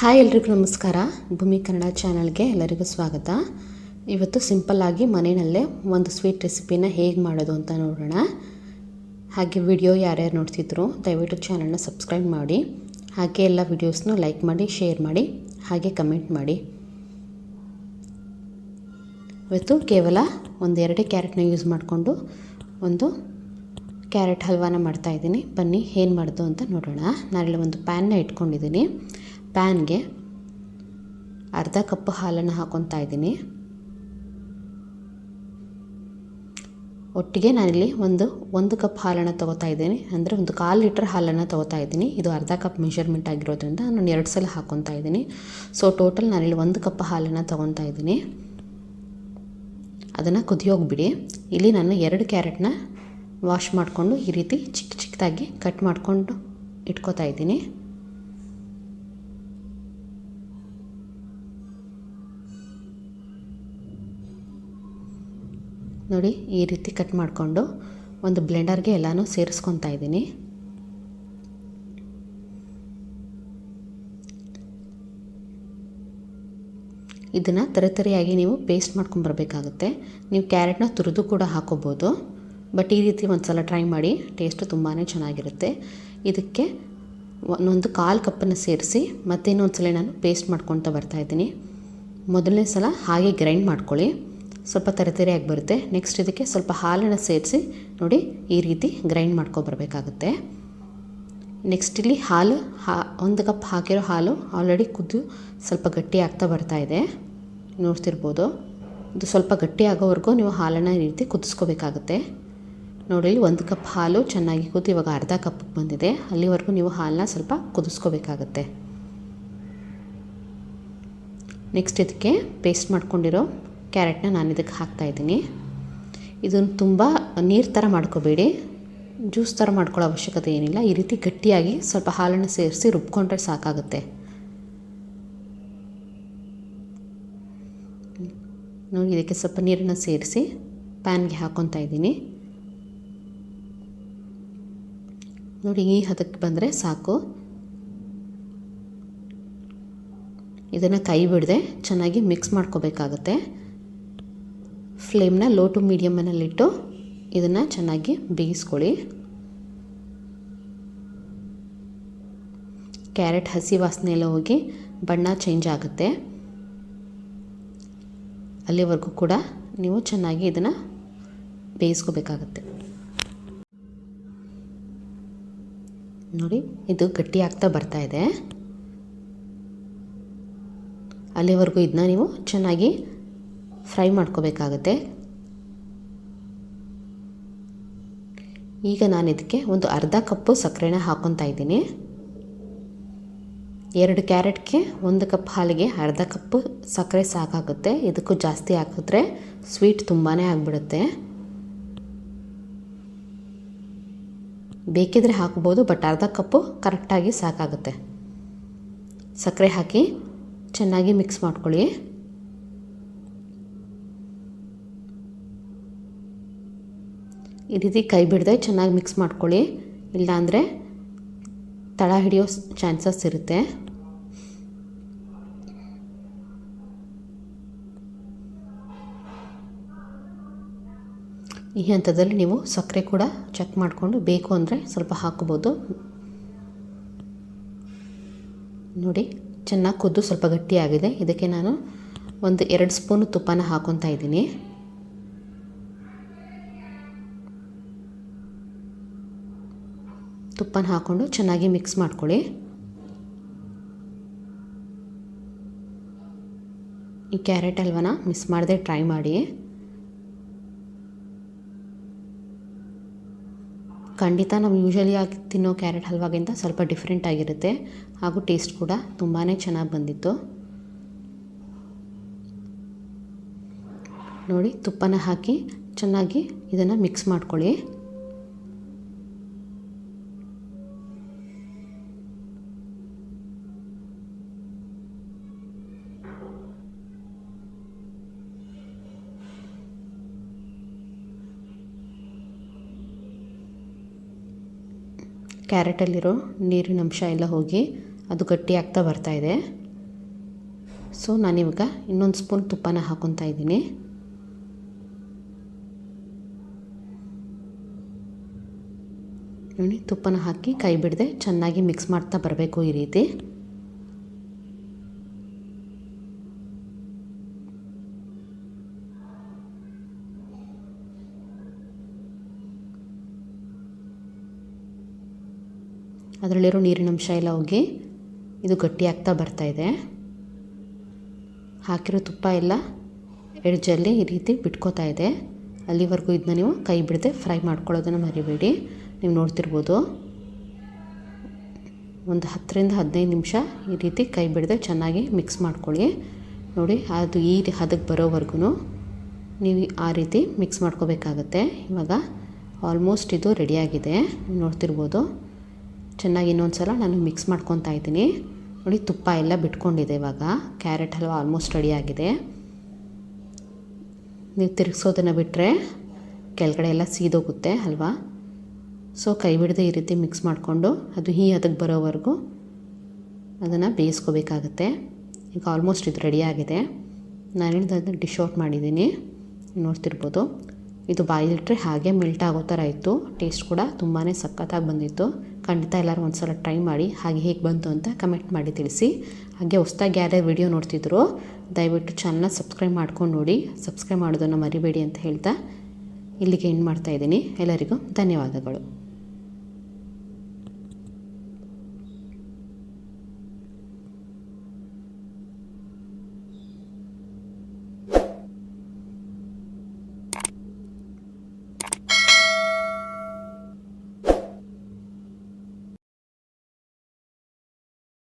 Hi ಎಲ್ರಿಗೂ ನಮಸ್ಕಾರ. ಭೂಮಿ ಕನ್ನಡ ಚಾನಲ್ಗೆ ಎಲ್ಲರಿಗೂ ಸ್ವಾಗತ. ಇವತ್ತು ಸಿಂಪಲ್ಲಾಗಿ ಮನೆಯಲ್ಲೇ ಒಂದು ಸ್ವೀಟ್ ರೆಸಿಪಿನ ಹೇಗೆ ಮಾಡೋದು ಅಂತ ನೋಡೋಣ. ಹಾಗೆ ವಿಡಿಯೋ ಯಾರ್ಯಾರು ನೋಡ್ತಿದ್ರು, ದಯವಿಟ್ಟು ಚಾನಲ್ನ ಸಬ್ಸ್ಕ್ರೈಬ್ ಮಾಡಿ, ಹಾಗೆ ಎಲ್ಲ ವಿಡಿಯೋಸ್ನೂ ಲೈಕ್ ಮಾಡಿ, ಶೇರ್ ಮಾಡಿ, ಹಾಗೆ ಕಮೆಂಟ್ ಮಾಡಿ. ಇವತ್ತು ಕೇವಲ ಒಂದೆರಡೇ ಕ್ಯಾರೆಟ್ನ ಯೂಸ್ ಮಾಡಿಕೊಂಡು ಒಂದು ಕ್ಯಾರೆಟ್ ಹಲ್ವಾನ ಮಾಡ್ತಾಯಿದ್ದೀನಿ ಬನ್ನಿ, ಏನು ಮಾಡೋದು ಅಂತ ನೋಡೋಣ. ನಾನಿಲ್ಲಿ ಒಂದು ಪ್ಯಾನ್ನ ಇಟ್ಕೊಂಡಿದ್ದೀನಿ. ಪ್ಯಾನ್ಗೆ ಅರ್ಧ ಕಪ್ ಹಾಲನ್ನು ಹಾಕೊತಾ ಇದ್ದೀನಿ. ಒಟ್ಟಿಗೆ ನಾನಿಲ್ಲಿ ಒಂದು ಒಂದು ಕಪ್ ಹಾಲನ್ನು ತೊಗೋತಾ ಇದ್ದೀನಿ. ಅಂದರೆ ಒಂದು ಕಾಲು ಲೀಟ್ರ್ ಹಾಲನ್ನು ತೊಗೋತಾ ಇದ್ದೀನಿ. ಇದು ಅರ್ಧ ಕಪ್ ಮೆಷರ್ಮೆಂಟ್ ಆಗಿರೋದ್ರಿಂದ ನಾನು ಎರಡು ಸಲ ಹಾಕ್ಕೊತಾ ಇದ್ದೀನಿ. ಸೊ ಟೋಟಲ್ ನಾನಿಲ್ಲಿ ಒಂದು ಕಪ್ ಹಾಲನ್ನು ತೊಗೊತಾ ಇದ್ದೀನಿ. ಅದನ್ನು ಕುದಿಯೋಗ್ಬಿಡಿ. ಇಲ್ಲಿ ನಾನು ಎರಡು ಕ್ಯಾರೆಟ್ನ ವಾಶ್ ಮಾಡಿಕೊಂಡು ಈ ರೀತಿ ಚಿಕ್ಕ ಚಿಕ್ಕದಾಗಿ ಕಟ್ ಮಾಡಿಕೊಂಡು ಇಟ್ಕೋತಾ ಇದ್ದೀನಿ. ನೋಡಿ, ಈ ರೀತಿ ಕಟ್ ಮಾಡಿಕೊಂಡು ಒಂದು ಬ್ಲೆಂಡರ್ಗೆ ಎಲ್ಲನೂ ಸೇರಿಸ್ಕೊತಾ ಇದ್ದೀನಿ. ಇದನ್ನು ತರತರಿಯಾಗಿ ನೀವು ಪೇಸ್ಟ್ ಮಾಡ್ಕೊಂಬರ್ಬೇಕಾಗುತ್ತೆ ನೀವು ಕ್ಯಾರೆಟ್ನ ತುರಿದು ಕೂಡ ಹಾಕೋಬೋದು. ಬಟ್ ಈ ರೀತಿ ಒಂದು ಸಲ ಟ್ರೈ ಮಾಡಿ ಟೇಸ್ಟು ತುಂಬಾ ಚೆನ್ನಾಗಿರುತ್ತೆ. ಇದಕ್ಕೆ ಒಂದೊಂದು ಕಾಲು ಕಪ್ಪನ್ನು ಸೇರಿಸಿ, ಮತ್ತೆ ಇನ್ನೊಂದು ಸಲ ನಾನು ಪೇಸ್ಟ್ ಮಾಡ್ಕೊತ ಬರ್ತಾಯಿದ್ದೀನಿ ಮೊದಲನೇ ಸಲ ಹಾಗೆ ಗ್ರೈಂಡ್ ಮಾಡ್ಕೊಳ್ಳಿ. ಸ್ವಲ್ಪ ತರತರಿಯಾಗಿ ಬರುತ್ತೆ. ನೆಕ್ಸ್ಟ್ ಇದಕ್ಕೆ ಸ್ವಲ್ಪ ಹಾಲನ್ನು ಸೇರಿಸಿ, ನೋಡಿ ಈ ರೀತಿ ಗ್ರೈಂಡ್ ಮಾಡ್ಕೊಬರ್ಬೇಕಾಗುತ್ತೆ ನೆಕ್ಸ್ಟ್ ಇಲ್ಲಿ ಹಾಲು, ಹಾ, ಒಂದು ಕಪ್ ಹಾಕಿರೋ ಹಾಲು ಆಲ್ರೆಡಿ ಕುದ್ದು ಸ್ವಲ್ಪ ಗಟ್ಟಿ ಆಗ್ತಾ ಬರ್ತಾ ಇದೆ. ನೋಡ್ತಿರ್ಬೋದು. ಇದು ಸ್ವಲ್ಪ ಗಟ್ಟಿ ಆಗೋವರೆಗೂ ನೀವು ಹಾಲನ್ನು ಈ ರೀತಿ ಕುದಿಸ್ಕೋಬೇಕಾಗುತ್ತೆ. ನೋಡಿ ಒಂದು ಕಪ್ ಹಾಲು ಚೆನ್ನಾಗಿ ಕುದ್ದು ಇವಾಗ ಅರ್ಧ ಕಪ್ ಬಂದಿದೆ. ಅಲ್ಲಿವರೆಗೂ ನೀವು ಹಾಲನ್ನ ಸ್ವಲ್ಪ ಕುದಿಸ್ಕೋಬೇಕಾಗತ್ತೆ. ನೆಕ್ಸ್ಟ್ ಇದಕ್ಕೆ ಪೇಸ್ಟ್ ಮಾಡ್ಕೊಂಡಿರೋ ಕ್ಯಾರೆಟ್ನ ನಾನು ಇದಕ್ಕೆ ಹಾಕ್ತಾಯಿದ್ದೀನಿ ಇದನ್ನು ತುಂಬ ನೀರು ಥರ ಮಾಡ್ಕೋಬೇಡಿ. ಜ್ಯೂಸ್ ಥರ ಮಾಡ್ಕೊಳ್ಳೋ ಅವಶ್ಯಕತೆ ಏನಿಲ್ಲ. ಈ ರೀತಿ ಗಟ್ಟಿಯಾಗಿ ಸ್ವಲ್ಪ ಹಾಲನ್ನು ಸೇರಿಸಿ ರುಬ್ಕೊಂಡ್ರೆ ಸಾಕಾಗುತ್ತೆ. ನೋಡಿ, ಇದಕ್ಕೆ ಸ್ವಲ್ಪ ನೀರನ್ನು ಸೇರಿಸಿ ಪ್ಯಾನ್ಗೆ ಹಾಕ್ಕೊತಾ ಇದ್ದೀನಿ. ನೋಡಿ, ಈ ಹದಕ್ಕೆ ಬಂದರೆ ಸಾಕು. ಇದನ್ನು ಕೈ ಬಿಡದೆ ಚೆನ್ನಾಗಿ ಮಿಕ್ಸ್ ಮಾಡ್ಕೋಬೇಕಾಗತ್ತೆ. ಫ್ಲೇಮ್ನ ಲೋ ಟು ಮೀಡಿಯಮ್ಮನಲ್ಲಿಟ್ಟು ಇದನ್ನು ಚೆನ್ನಾಗಿ ಬೇಯಿಸ್ಕೊಳ್ಳಿ. ಕ್ಯಾರೆಟ್ ಹಸಿ ವಾಸನೆ ಎಲ್ಲ ಹೋಗಿ ಬಣ್ಣ ಚೇಂಜ್ ಆಗುತ್ತೆ. ಅಲ್ಲಿವರೆಗೂ ಕೂಡ ನೀವು ಚೆನ್ನಾಗಿ ಇದನ್ನು ಬೇಯಿಸ್ಕೋಬೇಕಾಗತ್ತೆ. ನೋಡಿ, ಇದು ಗಟ್ಟಿ ಆಗ್ತಾ ಬರ್ತಾ ಇದೆ. ಅಲ್ಲಿವರೆಗೂ ಇದನ್ನ ನೀವು ಚೆನ್ನಾಗಿ ಫ್ರೈ ಮಾಡ್ಕೋಬೇಕಾಗತ್ತೆ. ಈಗ ನಾನು ಇದಕ್ಕೆ ಒಂದು ಅರ್ಧ ಕಪ್ಪು ಸಕ್ಕರೆನ ಹಾಕ್ಕೊತಾ ಇದ್ದೀನಿ. ಎರಡು ಕ್ಯಾರೆಟ್ಗೆ ಒಂದು ಕಪ್ ಹಾಲಿಗೆ ಅರ್ಧ ಕಪ್ಪು ಸಕ್ಕರೆ ಸಾಕಾಗುತ್ತೆ. ಇದಕ್ಕೂ ಜಾಸ್ತಿ ಹಾಕಿದ್ರೆ ಸ್ವೀಟ್ ತುಂಬಾ ಆಗಿಬಿಡುತ್ತೆ. ಬೇಕಿದ್ರೆ ಹಾಕ್ಬೋದು ಬಟ್ ಅರ್ಧ ಕಪ್ಪು ಕರೆಕ್ಟಾಗಿ ಸಾಕಾಗುತ್ತೆ. ಸಕ್ಕರೆ ಹಾಕಿ ಚೆನ್ನಾಗಿ ಮಿಕ್ಸ್ ಮಾಡ್ಕೊಳ್ಳಿ. ಈ ರೀತಿ ಕೈ ಬಿಡದೆ ಚೆನ್ನಾಗಿ ಮಿಕ್ಸ್ ಮಾಡ್ಕೊಳ್ಳಿ. ಇಲ್ಲಾಂದರೆ ತಳ ಹಿಡಿಯೋ ಚಾನ್ಸಸ್ ಇರುತ್ತೆ. ಈ ಹಂತದಲ್ಲಿ ನೀವು ಸಕ್ಕರೆ ಕೂಡ ಚೆಕ್ ಮಾಡಿಕೊಂಡು ಬೇಕು ಅಂದರೆ ಸ್ವಲ್ಪ ಹಾಕ್ಬೋದು ನೋಡಿ, ಚೆನ್ನಾಗಿ ಕುದ್ದು ಸ್ವಲ್ಪ ಗಟ್ಟಿಯಾಗಿದೆ. ಇದಕ್ಕೆ ನಾನು ಒಂದು ಎರಡು ಸ್ಪೂನು ತುಪ್ಪನ ಹಾಕೊತಾ ಇದ್ದೀನಿ. ತುಪ್ಪನ ಹಾಕ್ಕೊಂಡು ಚೆನ್ನಾಗಿ ಮಿಕ್ಸ್ ಮಾಡ್ಕೊಳ್ಳಿ. ಈ ಕ್ಯಾರೆಟ್ ಹಲ್ವನ ಮಿಸ್ ಮಾಡದೆ ಟ್ರೈ ಮಾಡಿ. ಖಂಡಿತ ನಾವು ಯೂಶಲಿ ಆಗಿ ತಿನ್ನೋ ಕ್ಯಾರೆಟ್ ಹಲ್ವಾಗಿಂತ ಸ್ವಲ್ಪ ಡಿಫ್ರೆಂಟ್ ಆಗಿರುತ್ತೆ. ಹಾಗೂ ಟೇಸ್ಟ್ ಕೂಡ ತುಂಬಾ ಚೆನ್ನಾಗಿ ಬಂದಿತ್ತು. ನೋಡಿ ತುಪ್ಪನ ಹಾಕಿ ಚೆನ್ನಾಗಿ ಇದನ್ನು ಮಿಕ್ಸ್ ಮಾಡ್ಕೊಳ್ಳಿ. ಕ್ಯಾರೆಟಲ್ಲಿರೋ ನೀರಿನ ಅಂಶ ಎಲ್ಲ ಹೋಗಿ ಅದು ಗಟ್ಟಿ ಆಗ್ತಾ ಬರ್ತಾ ಇದೆ. ಸೊ ನಾನಿವಾಗ ಇನ್ನೊಂದು ಸ್ಪೂನ್ ತುಪ್ಪನ ಹಾಕೊತಾ ಇದ್ದೀನಿ. ನೋಡಿ, ತುಪ್ಪನ ಹಾಕಿ ಕೈ ಬಿಡದೆ ಚೆನ್ನಾಗಿ ಮಿಕ್ಸ್ ಮಾಡ್ತಾ ಬರಬೇಕು ಈ ರೀತಿ. ಅದರಲ್ಲಿರೋ ನೀರಿನಂಶ ಎಲ್ಲ ಹೋಗಿ ಇದು ಗಟ್ಟಿ ಆಗ್ತಾ ಬರ್ತಾ ಇದೆ. ಹಾಕಿರೋ ತುಪ್ಪ ಎಲ್ಲ ಎಡ್ಜಲ್ಲಿ ಈ ರೀತಿ ಬಿಟ್ಕೋತಾ ಇದೆ. ಅಲ್ಲಿವರೆಗೂ ಇದನ್ನ ನೀವು ಕೈ ಬಿಡದೆ ಫ್ರೈ ಮಾಡ್ಕೊಳ್ಳೋದನ್ನು ಮರಿಬೇಡಿ. ನೀವು ನೋಡ್ತಿರ್ಬೋದು. ಒಂದು ಹತ್ತರಿಂದ ಹದಿನೈದು ನಿಮಿಷ ಈ ರೀತಿ ಕೈ ಬಿಡದೆ ಚೆನ್ನಾಗಿ ಮಿಕ್ಸ್ ಮಾಡ್ಕೊಳ್ಳಿ. ನೋಡಿ, ಅದು ಈ ಹದಕ್ಕೆ ಬರೋವರೆಗೂ ನೀವು ಆ ರೀತಿ ಮಿಕ್ಸ್ ಮಾಡ್ಕೋಬೇಕಾಗತ್ತೆ. ಇವಾಗ ಆಲ್ಮೋಸ್ಟ್ ಇದು ರೆಡಿಯಾಗಿದೆ ನೀವು ನೋಡ್ತಿರ್ಬೋದು. ಚೆನ್ನಾಗಿ ಇನ್ನೊಂದು ಸಲ ನಾನು ಮಿಕ್ಸ್ ಮಾಡ್ಕೊತಾ ಇದ್ದೀನಿ. ನೋಡಿ, ತುಪ್ಪ ಎಲ್ಲ ಬಿಟ್ಕೊಂಡಿದೆ ಇವಾಗ. ಕ್ಯಾರೆಟ್ ಹಲ್ವಾ ಆಲ್ಮೋಸ್ಟ್ ರೆಡಿಯಾಗಿದೆ ನೀವು ತಿರುಗಿಸೋದನ್ನು ಬಿಟ್ಟರೆ ಕೆಳಗಡೆ ಎಲ್ಲ ಸೀದೋಗುತ್ತೆ ಅಲ್ವಾ ಸೊ ಕೈ ಬಿಡದೆ ಈ ರೀತಿ ಮಿಕ್ಸ್ ಮಾಡಿಕೊಂಡು ಅದು ಹೀ ಅದಕ್ಕೆ ಬರೋವರೆಗೂ ಅದನ್ನು ಬೇಯಿಸ್ಕೋಬೇಕಾಗತ್ತೆ. ಈಗ ಆಲ್ಮೋಸ್ಟ್ ಇದು ರೆಡಿಯಾಗಿದೆ ನಾನು ಅದನ್ನು ಡಿಶ್ ಔಟ್ ಮಾಡಿದ್ದೀನಿ. ನೋಡ್ತಿರ್ಬೋದು. ಇದು ಬಾಯಿಲಿಟ್ರೆ ಹಾಗೆ ಮೆಲ್ಟ್ ಆಗೋ ಥರ ಇತ್ತು. ಟೇಸ್ಟ್ ಕೂಡ ತುಂಬಾ ಸಖತ್ತಾಗಿ ಬಂದಿತ್ತು. ಖಂಡಿತ ಎಲ್ಲರೂ ಒಂದು ಸಲ ಟ್ರೈ ಮಾಡಿ ಹಾಗೆ ಹೇಗೆ ಬಂತು ಅಂತ ಕಮೆಂಟ್ ಮಾಡಿ ತಿಳಿಸಿ. ಹಾಗೆ ಹೊಸ್ದಾಗಿ ಯಾರ್ಯಾರು ವಿಡಿಯೋ ನೋಡ್ತಿದ್ರು, ದಯವಿಟ್ಟು ಚಾನಲ್ನ ಸಬ್ಸ್ಕ್ರೈಬ್ ಮಾಡ್ಕೊಂಡು ನೋಡಿ. ಸಬ್ಸ್ಕ್ರೈಬ್ ಮಾಡೋದನ್ನು ಮರಿಬೇಡಿ ಅಂತ ಹೇಳ್ತಾ ಇಲ್ಲಿಗೆ ಎಂಡ್ ಮಾಡ್ತಾಯಿದ್ದೀನಿ ಎಲ್ಲರಿಗೂ ಧನ್ಯವಾದಗಳು.